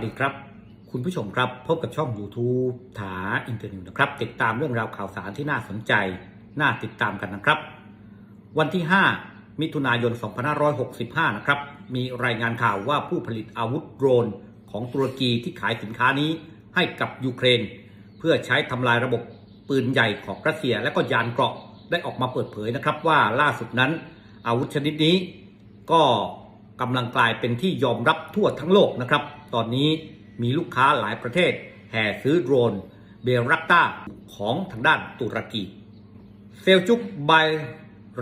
สดีครับ คุณผู้ชมครับพบกับช่อง YouTube ถาอินเตอร์นิวนะครับ ติดตามเรื่องราวข่าวสารที่น่าสนใจ น่าติดตามกันนะครับ วันที่ 5 มิถุนายน 2565 นะครับ มีรายงานข่าวว่าผู้ผลิตอาวุธโดรน ของตุรกีที่ขายสินค้านี้ให้กับยูเครน เพื่อใช้ทำลายระบบปืนใหญ่ของรัสเซียและก็ยานเกราะได้ออกมาเปิดเผยนะครับว่าล่าสุดนั้น อาวุธชนิดนี้ก็ กำลังกลายเป็นที่ยอมรับทั่วทั้งโลกนะครับ ตอนนี้มีลูกค้าหลายประเทศ แห่ซื้อโดรนเบรักตาของทางด้านตุรกี เซลจุกไบ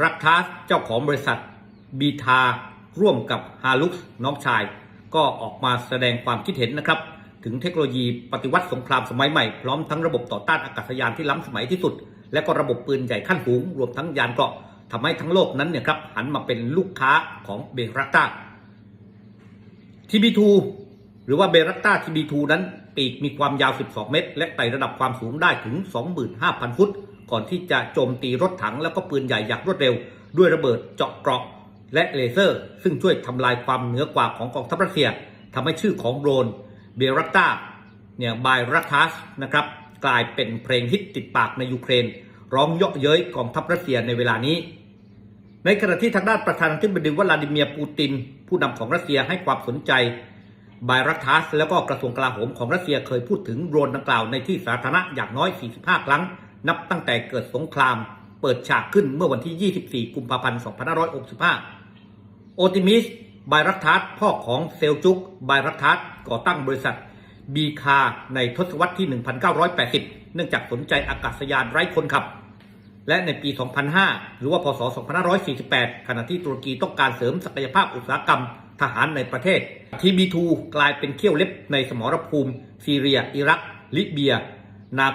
รักทัสเจ้าของบริษัทบีทาร่วมกับฮาลุกน้องชาย ก็ออกมาแสดงความคิดเห็นนะครับ ถึงเทคโนโลยีปฏิวัติสงครามสมัยใหม่ พร้อมทั้งระบบต่อต้านอากาศยานที่ล้ำสมัยที่สุด และก็ระบบปืนใหญ่ขั้นสูง รวมทั้งยานเกราะทำให้ทั้งโลกนั้นเนี่ยครับหันมาเป็นลูกค้าของเบรักตา TB2 หรือว่าเบรัตตา TB2 นั้นปีกมีความยาว 12 เมตร และไต่ระดับความสูงได้ถึง 25,000 ฟุต ก่อนที่จะโจมตีรถถังแล้วก็ปืนใหญ่อย่างรวดเร็ว ด้วยระเบิดเจาะเกราะ และเลเซอร์ ซึ่งช่วยทำลายความเหนือกว่าของกองทัพรัสเซียทำให้ชื่อของโดรนเบรัตตาเนี่ยบายรัทัสนะครับกลายเป็นเพลงฮิตติดปากในยูเครน ร้องเยาะเย้ยกองทัพรัสเซียในเวลานี้ ในขณะที่ทางด้านประธานาธิบดีวลาดิเมียร์ปูติน ผู้นำของรัสเซียให้ความสนใจ บายรักทัสแล้วก็กระทรวงกลาโหมของรัสเซียเคยพูดถึงโดรนดังกล่าวในที่สาธารณะอย่างน้อย 45 ครั้ง นับตั้งแต่เกิดสงคราม เปิดฉากขึ้นเมื่อวันที่ 24 กุมภาพันธ์ 2565 โอติมิส บายรักทัสพ่อของเซลจุก บายรักทัสก่อตั้งบริษัทบีคาในทศวรรษที่ 1980 เนื่องจากสนใจอากาศยานไร้คนขับ และในปี 2005 หรือว่าพศ 2548 ขณะที่ตุรกีต้องการเสริมศักยภาพอุตสาหกรรมทหารในประเทศ TB2 กลายเป็นเขี้ยวเล็บในสมรภูมิซีเรีย อิรัก ลิเบีย นา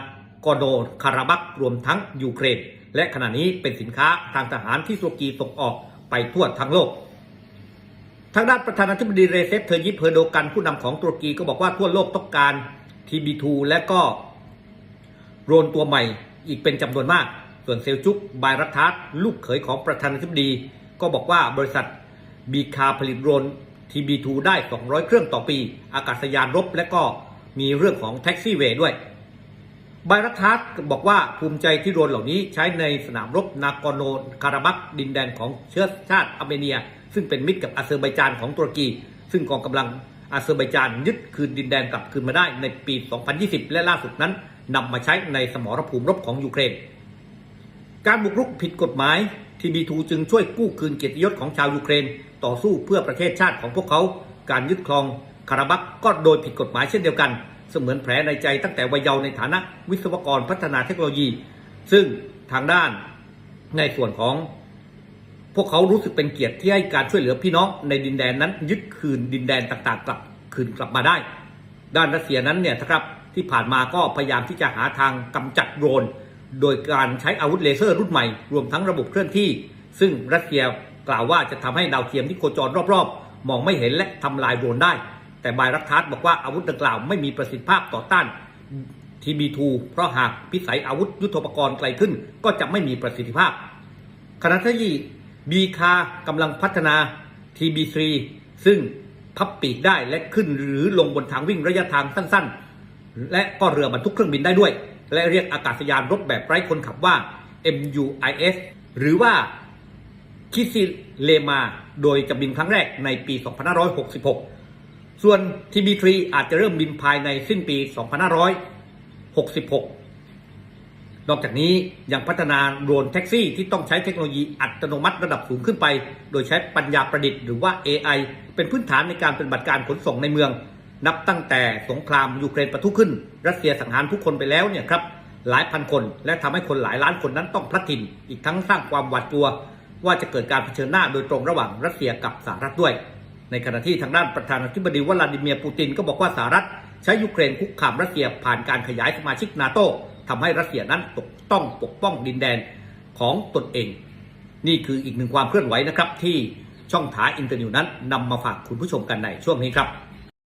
กรโดคาราบักรวมทั้งยูเครน และขณะนี้เป็นสินค้าทางทหารที่ตุรกีส่งออกไปทั่วทั้งโลก ทางด้านประธานาธิบดีเรเซปเทอร์ยิปเพอร์โดกันผู้นำของตุรกีก็บอกว่าทั่วโลกต้องการ TB2 และก็โรนตัวใหม่อีกเป็นจำนวนมาก ส่วนเซลจุกบายรัทัสลูกเขยของประธานาธิบดี ก็บอกว่าบริษัทบีคาผลิตโดรน TB2 ได้ 200 เครื่องต่อปี อากาศยานรบ และก็มีเรื่องของแท็กซี่เวย์ด้วยบายรัทัสบอกว่าภูมิใจที่โดรนเหล่านี้ใช้ในสนามรบนากอร์โนคาราบักดินแดนของเชื้อชาติอาร์เมเนีย ซึ่งเป็นมิตรกับอาเซอร์ไบจานของตุรกี ซึ่งกองกำลังอาเซอร์ไบจานยึดคืนดินแดนกลับคืนมาได้ในปี 2020 และล่าสุดนั้นนำมาใช้ในสมรภูมิรบของยูเครน การบุกรุกผิดกฎหมาย TB2 จึงช่วยกู้คืนเกียรติยศของชาวยูเครน ต่อสู้เพื่อประเทศชาติของพวกเขา การยึดครองคาราบักก็โดยผิดกฎหมายเช่นเดียวกัน เสมือนแผลในใจตั้งแต่วัยเยาว์ในฐานะวิศวกรพัฒนาเทคโนโลยี ซึ่งทางด้านในส่วนของพวกเขารู้สึกเป็นเกียรติที่ให้การช่วยเหลือพี่น้องในดินแดนนั้น ยึดคืนดินแดนต่างๆ กลับคืนกลับมาได้ ด้านรัสเซียนั้นเนี่ยนะครับที่ผ่านมาก็พยายามที่จะหาทางกำจัดโดรน โดยการใช้อาวุธเลเซอร์รุ่นใหม่ รวมทั้งระบบเคลื่อนที่ ซึ่งรัสเซียกล่าวว่าจะทำให้ดาวเทียมที่โคจรรอบๆ มองไม่เห็นและทำลายโดรนได้ แต่บายรักทัสบอกว่าอาวุธดังกล่าวไม่มีประสิทธิภาพต่อต้าน TB2 เพราะหากพิสัยอาวุธยุทโธปกรณ์ไกลขึ้น ก็จะไม่มีประสิทธิภาพขณะที่บีคากำลังพัฒนา TB3 ซึ่งพับปีกได้และขึ้นหรือลงบนทางวิ่งระยะทางสั้น ๆ และก็เรือบรรทุกเครื่องบินได้ด้วย และเรียกอากาศยานรบแบบไร้คนขับว่า MUIS หรือว่าคิซิเลมา โดยจะบินครั้งแรกในปี 2566 ส่วน TB3 อาจจะเริ่มบินภายในสิ้นปี 2566 นอกจากนี้ยังพัฒนาโดรนแท็กซี่ที่ต้องใช้เทคโนโลยีอัตโนมัติระดับสูงขึ้นไป โดยใช้ปัญญาประดิษฐ์หรือว่า AI เป็นพื้นฐานในการปฏิบัติการขนส่งในเมือง นับตั้งแต่สงครามยูเครนปะทุขึ้น รัสเซียสังหารผู้คนไปแล้วเนี่ยครับหลายพันคนและทำให้คนหลายล้านคนนั้นต้องพลัดถิ่น อีกทั้งสร้างความหวาดกลัว ว่าจะเกิดการเผชิญหน้าโดยตรงระหว่างรัสเซียกับสหรัฐด้วย ในขณะที่ทางด้านประธานาธิบดีวลาดิเมียร์ปูตินก็บอกว่าสหรัฐใช้ยูเครนคุกคามรัสเซียผ่านการขยายสมาชิกนาโตทำให้รัสเซียนั้นตกต้องปกป้องดินแดนของตนเอง นี่คืออีกหนึ่งความเคลื่อนไหวนะครับที่ช่องถาอินเตอร์นิวนั้นนำมาฝากคุณผู้ชมกันในช่วงนี้ครับ